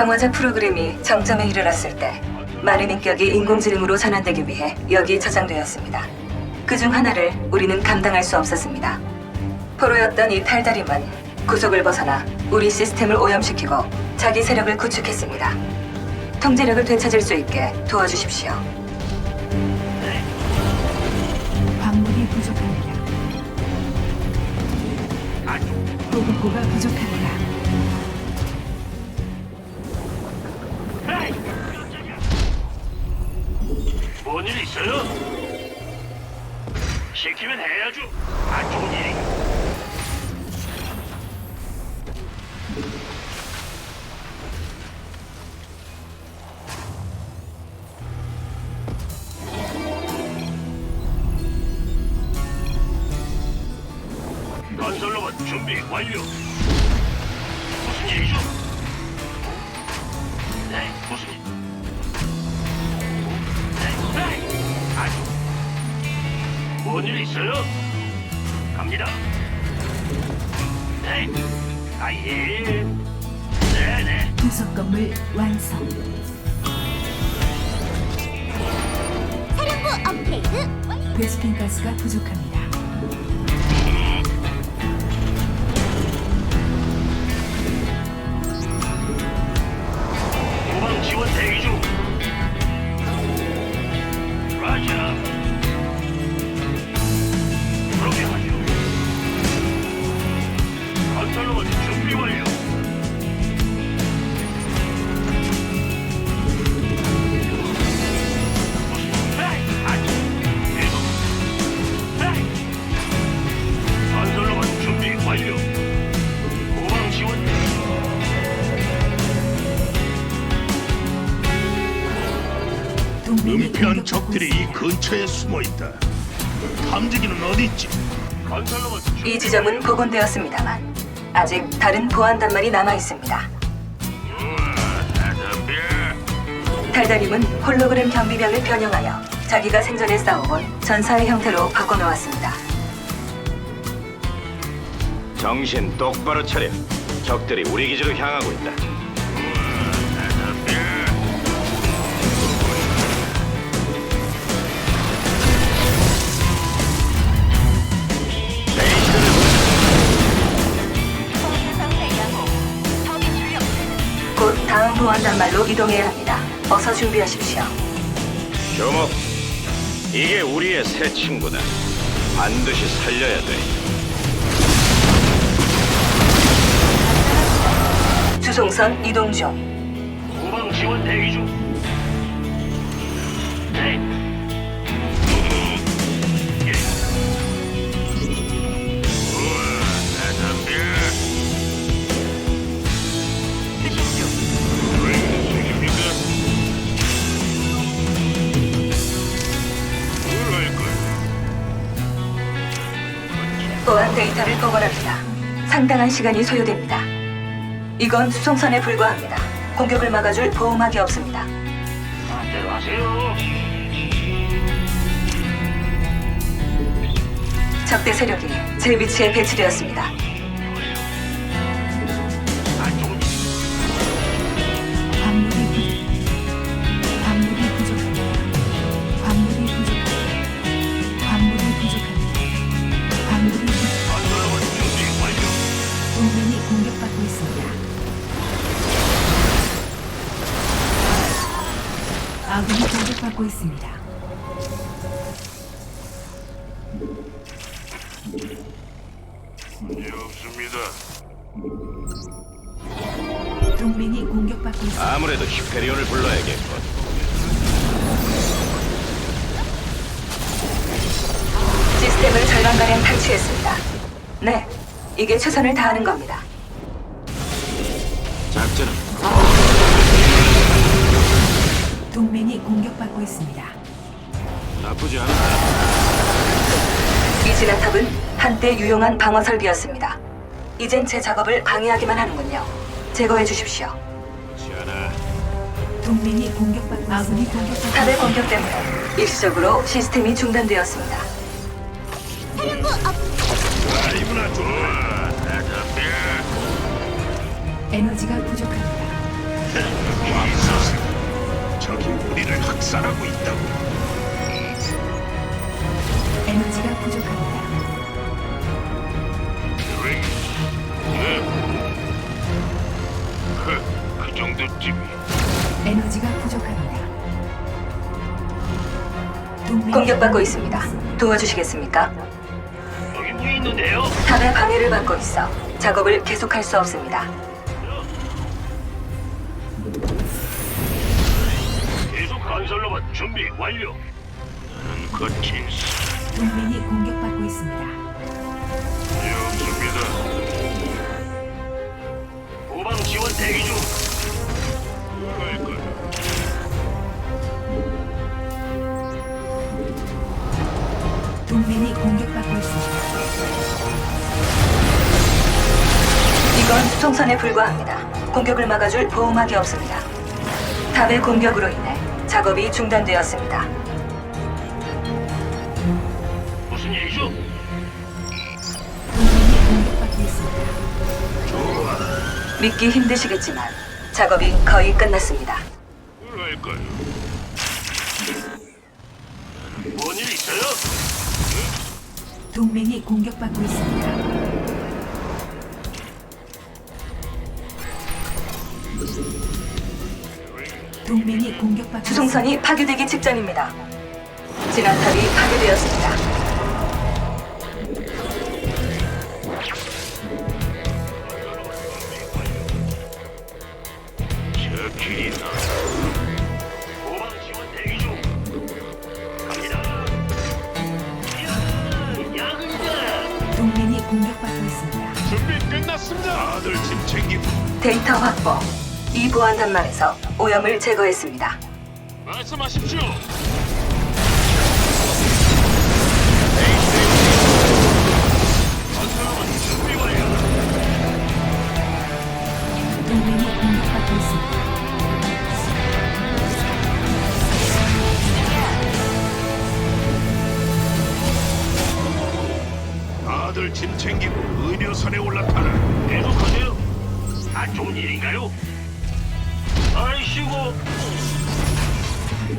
정화자 프로그램이 정점에 이르렀을 때 많은 인격이 인공지능으로 전환되기 위해 여기 저장되었습니다. 그 중 하나를 우리는 감당할 수 없었습니다. 포로였던 이 탈다림은 구속을 벗어나 우리 시스템을 오염시키고 자기 세력을 구축했습니다. 통제력을 되찾을 수 있게 도와주십시오. 광물이 부족합니다. 보급고가 부족합니다. 뭔일 있어요? 갑니다. 네. 아예. 네네. 부속 건물 완성. 사령부 업그레이드 완료. 베스핀 가스가 부족합니다. 숨어 있다. 탐지기는 어디 있지? 건설로봇 이 지점은 복원되었습니다만 아직 다른 보안 단말이 남아 있습니다. 달달임은 홀로그램 경비병을 변형하여 자기가 생전에 싸워본 전사의 형태로 바꿔놓았습니다. 정신 똑바로 차려. 적들이 우리 기지로 향하고 있다. 보안 단말로 이동해야 합니다. 어서 준비하십시오. 조목, 이게 우리의 새 친구다. 반드시 살려야 돼. 주송선 이동 중. 후방 지원 대기 중. 복원합니다. 상당한 시간이 소요됩니다. 이건 수송선에 불과합니다. 공격을 막아줄 보호막이 없습니다. 마음대로 하세요. 적대 세력이 제 위치에 배치되었습니다. 받고 있습니다. 문제 없습니다. 동맹이 공격받고 있습니다. 아무래도 히페리온을 불러야겠군. 시스템을 절반가량 탈취했습니다. 네, 이게 최선을 다하는 겁니다. 작전은 동맹이 공격받고 있습니다. 나쁘지 않아. 이 진화탑은 한때 유용한 방어 설비였습니다. 이젠 제 작업을 방해하기만 하는군요. 제거해 주십시오. 그렇지 않아. 동맹이 공격받고 아군이 공격받고 탑의 공격 때문에 일시적으로 시스템이 중단되었습니다. 사령부 업 아이구나 좋아. 대답해. 에너지가 부족합니다. 학살하고 있다고. 에너지가 부족합니다. 그 정도쯤. 에너지가 부족합니다. 동맹이 공격받고 있습니다. 도와주시겠습니까? 여기 뭐 있는데요? 탑의 방해를 받고 있어 작업을 계속할 수 없습니다. 건설로만 준비 완료. 나는 거친 동맹이 공격받고 있습니다. 없습니다. 후방 지원 대기 중. 동맹이 공격받고 있습니다. 이건 수송선에 불과합니다. 공격을 막아줄 보호막이 없습니다. 탑의 공격으로 인해 작업이 중단되었습니다. 무슨 일이죠? 동맹이 공격받고 있습니다. 믿기 힘드시겠지만 작업이 거의 끝났습니다. 뭐랄까요? 뭔일 있어요? 동맹이 공격받고 있습니다. 동맹이 공격받고 수송선이 파괴되기 직전입니다. 진압탑이 파괴되었습니다. 저 길이 나. 후방 지원 대기 중. 갑니다. 야, 야근이다. 동맹이 공격받고 있습니다. 준비 끝났습니다. 다들 짐 챙기고. 데이터 확보. 이 보안 단말에서 오염을 제거했습니다. 말씀하십시오.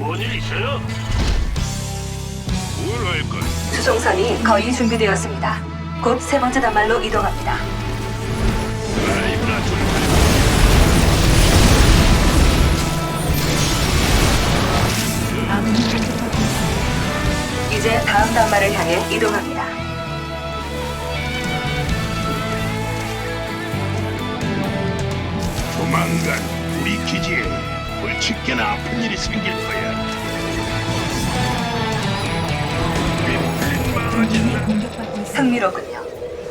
뭔일 있어요? 뭘 할까? 수송선이 거의 준비되었습니다. 곧 세 번째 단말로 이동합니다. 라이브나 좀. 이제 다음 단말을 향해 이동합니다. 조만간 우리 기지에 불치게나 아픈 일이 생길 거야. 흥미롭군요.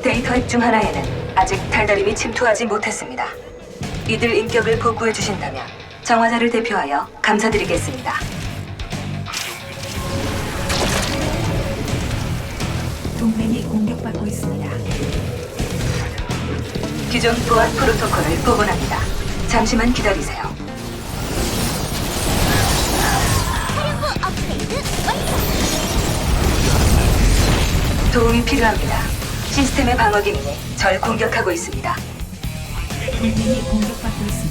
데이터 핵중 하나에는 아직 달달임이 침투하지 못했습니다. 이들 인격을 복구해 주신다면 정화자를 대표하여 감사드리겠습니다. 동맹이 공격받고 있습니다. 기존 보안 프로토콜을 복원합니다. 잠시만 기다리세요. 도움이 필요합니다. 시스템의 방어 기능이 절 공격하고 있습니다. 공격받고 있습니다.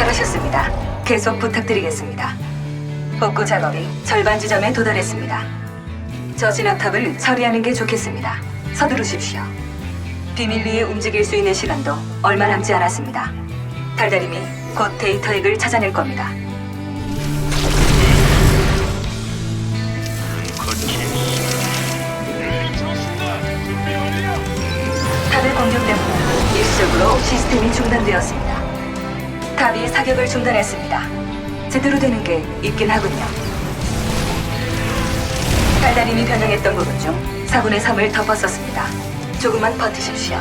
잘하셨습니다. 계속 부탁드리겠습니다. 복구 작업이 절반 지점에 도달했습니다. 저 진압탑을 처리하는 게 좋겠습니다. 서두르십시오. 비밀리에 움직일 수 있는 시간도 얼마 남지 않았습니다. 달달임이 곧 데이터 핵을 찾아낼 겁니다. 탑의 공격 때문에 일시적으로 시스템이 중단되었습니다. 탑이 사격을 중단했습니다. 제대로 되는 게 있긴 하군요. 달달임이 변형했던 부분 중 4분의 3을 덮었었습니다. 조금만 버티십시오.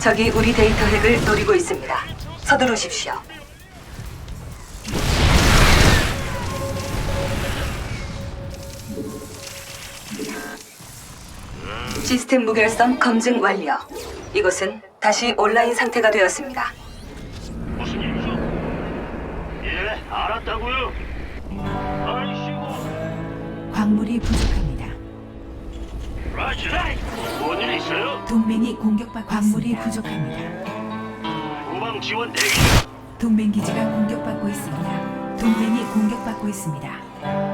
적이 우리 데이터 핵을 노리고 있습니다. 서두르십시오. 시스템 무결성 검증 완료. 이곳은 다시 온라인 상태가 되었습니다. 무슨 일이죠? 예, 알았다고요. 아이씨고. 광물이 부족합니다. 뭔일 있어요? 동맹이 공격받고 광물이 부족합니다. 후방 지원 대기. 동맹 기지가 공격받고 있습니다. 동맹이 공격받고 있습니다.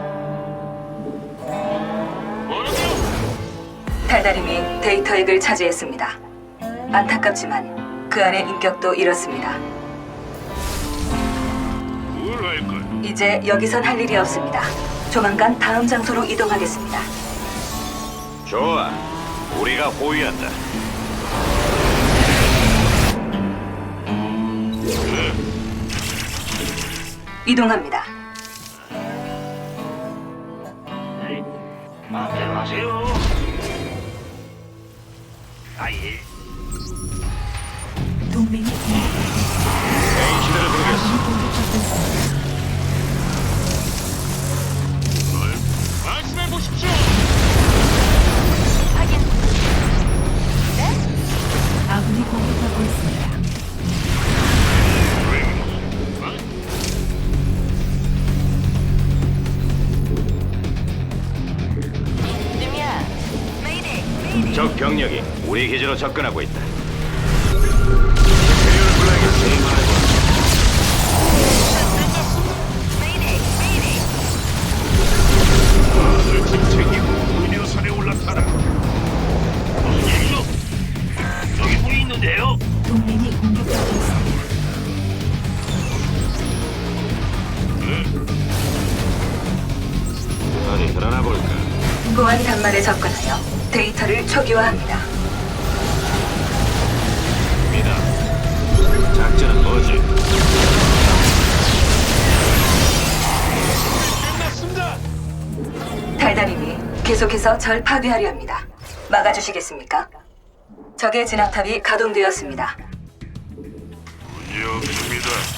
달달임이 데이터 핵을 차지했습니다. 안타깝지만 그 안의 인격도 잃었습니다. 뭘할? 이제 여기선 할 일이 없습니다. 조만간 다음 장소로 이동하겠습니다. 좋아. 우리가 호위한다. 이동합니다. 아예. 적 병력이 우리 기지로 접근하고 있다. 메이데이. 메이데이. 다들 짐 챙기고 의료선에 올라타라. 무슨 일이죠? 여기 문이 있는데요. 동맹이 공격받고 있습니다. 어디 드러나 볼까? 보안 단말에 접근하여 데이터를 초기화합니다. 미다. 작전은 뭐지? 끝났습니다. 달달임이 계속해서 절 파괴하려 합니다. 막아주시겠습니까? 적의 진압탑이 가동되었습니다. 문제 없습니다.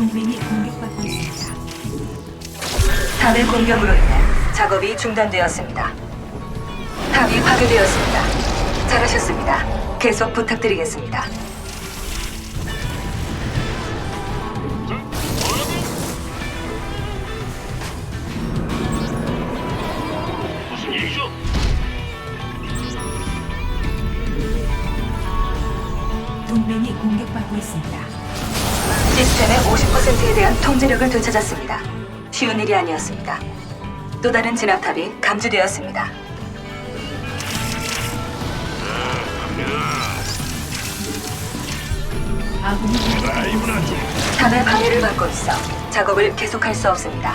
동맹이 공격받고 있습니다. 탑의 공격으로 인해 작업이 중단되었습니다. 탑이 파괴되었습니다. 잘하셨습니다. 계속 부탁드리겠습니다. 무슨 일이죠? 동맹이 공격받고 있습니다. 시스템의 50%에 대한 통제력을 되찾았습니다. 쉬운 일이 아니었습니다. 또 다른 진압탑이 감지되었습니다. 아군이 라이브나. 탑의 방해를 받고 있어 작업을 계속할 수 없습니다.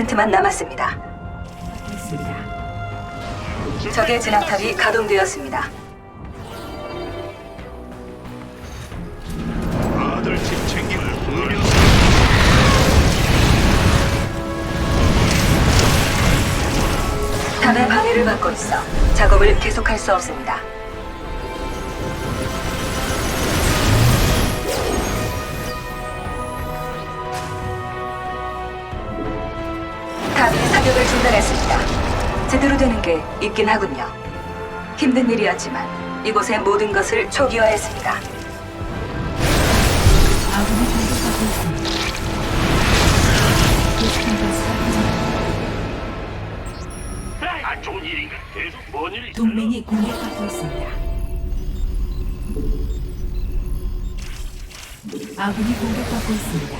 10%만 남았습니다. 적의 진압탑이 가동되었습니다. 아들 집 챙김을 의료 탑의 방해를 받고 있어 작업을 계속할 수 없습니다. 사격을 중단했습니다. 제대로 되는 게 있긴 하군요. 힘든 일이었지만 이곳의 모든 것을 초기화했습니다. 아군이 공격받고 있습니다. 베스킨 가스가 부족합니다. 안 좋은 일인가? 계속 뭔 일이 있어요? 동맹이 공격받고 있습니다. 아군이 공격받고 있습니다.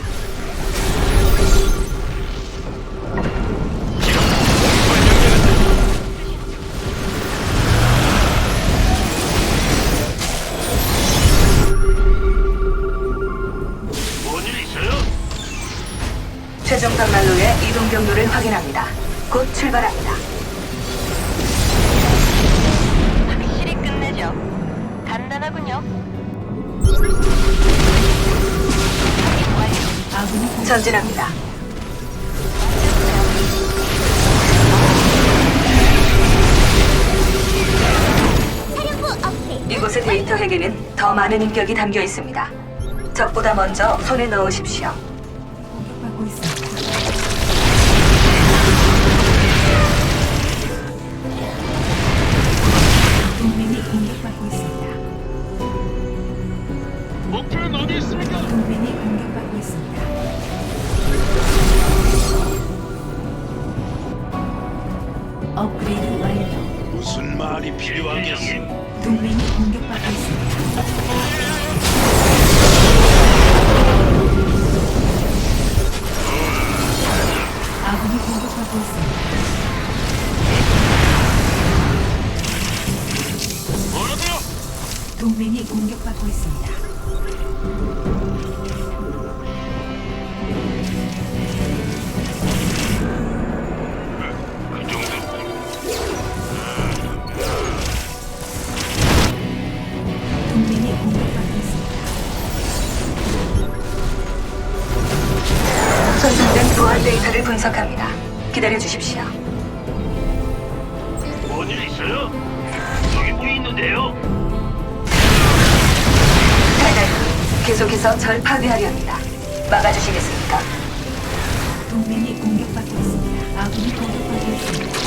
전진합니다. 이곳의 데이터 핵에는 더 많은 인격이 담겨 있습니다. 적보다 먼저 손에 넣으십시오. 말이 필요하겠어? 동맹이 공격받고 있습니다. 손상된 보안 데이터를 분석합니다. 기다려 주십시오. 뭔일 있어요? 여기 뭐 있는데요? 달달이 계속해서 절 파괴하려 합니다. 막아주시겠습니까? 동맹이 공격받고 있습니다. 아군이 공격받고 있습니다.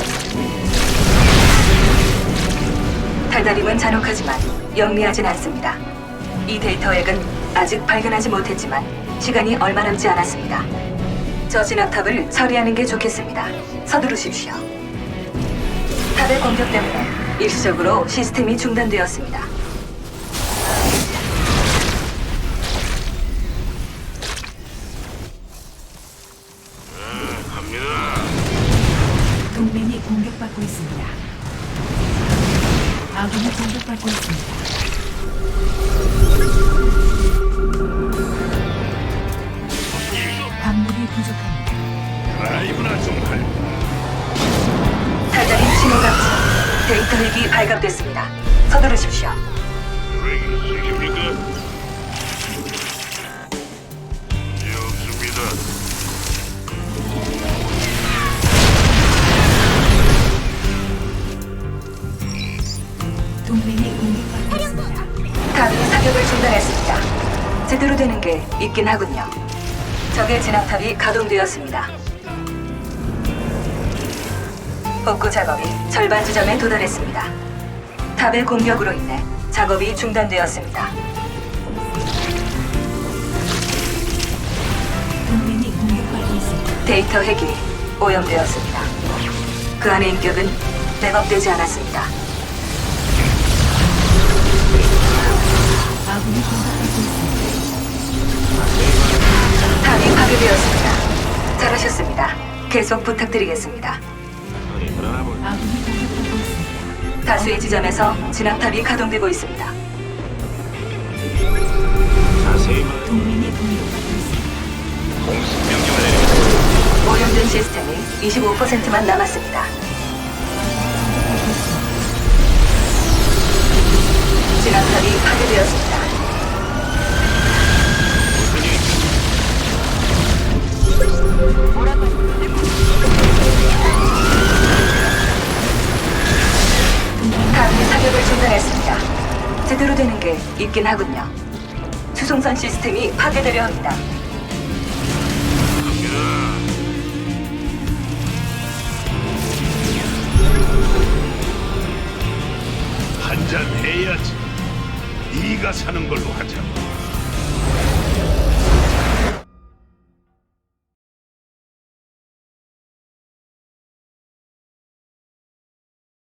달달임은 잔혹하지만 영리하진 않습니다. 이 데이터 핵은 아직 발견하지 못했지만 시간이 얼마 남지 않았습니다. 저 진압탑을 처리하는 게 좋겠습니다. 서두르십시오. 탑의 공격 때문에 일시적으로 시스템이 중단되었습니다. 있긴 하군요. 적의 진압탑이 가동되었습니다. 복구 작업이 절반 지점에 도달했습니다. 탑의 공격으로 인해 작업이 중단되었습니다. 동맹이 공격받고 있습니다. 데이터 핵이 오염되었습니다. 그 안의 인격은 백업되지 않았습니다. 아군이 공격받고 탑이 파괴되었습니다. 잘하셨습니다. 계속 부탁드리겠습니다. 다수의 지점에서 진압탑이 가동되고 있습니다. 오염된 시스템이 25%만 남았습니다. 진압탑이 파괴되었습니다. 있긴 하군요. 수송선 시스템이 파괴되려 합니다. 한잔 해야지. 네가 사는 걸로 하자.